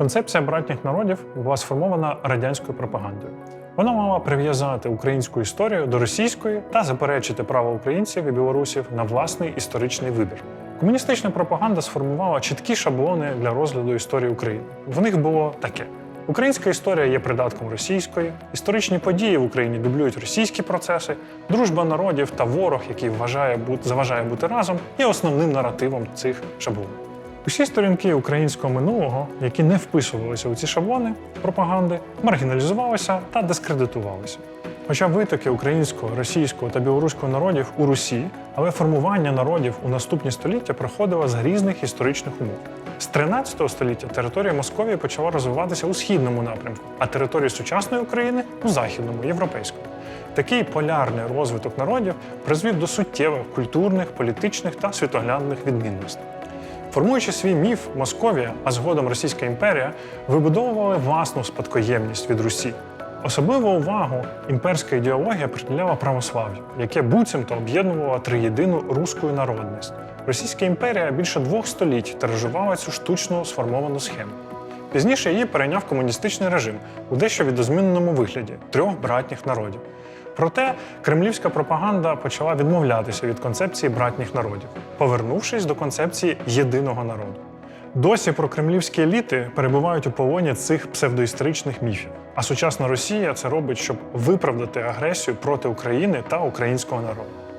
Концепція братніх народів була сформована радянською пропагандою. Вона мала прив'язати українську історію до російської та заперечити право українців і білорусів на власний історичний вибір. Комуністична пропаганда сформувала чіткі шаблони для розгляду історії України. В них було таке: українська історія є придатком російської, історичні події в Україні дублюють російські процеси, дружба народів та ворог, який вважає бути, заважає бути разом, є основним наративом цих шаблонів. Усі сторінки українського минулого, які не вписувалися у ці шаблони пропаганди, маргіналізувалися та дискредитувалися. Хоча витоки українського, російського та білоруського народів у Русі, але формування народів у наступні століття проходило з різних історичних умов. З 13 століття територія Московії почала розвиватися у східному напрямку, а територія сучасної України у західному, європейському. Такий полярний розвиток народів призвів до суттєвих культурних, політичних та світоглядних відмінностей. Формуючи свій міф, Московія, а згодом Російська імперія, вибудовували власну спадкоємність від Русі. Особливу увагу імперська ідеологія приділяла православ'ю, яке буцімто об'єднувало триєдину руську народність. Російська імперія більше двох століть тиражувала цю штучно сформовану схему. Пізніше її перейняв комуністичний режим у дещо відозміненому вигляді трьох братніх народів. Проте кремлівська пропаганда почала відмовлятися від концепції братніх народів, повернувшись до концепції єдиного народу. Досі прокремлівські еліти перебувають у полоні цих псевдоісторичних міфів. А сучасна Росія це робить, щоб виправдати агресію проти України та українського народу.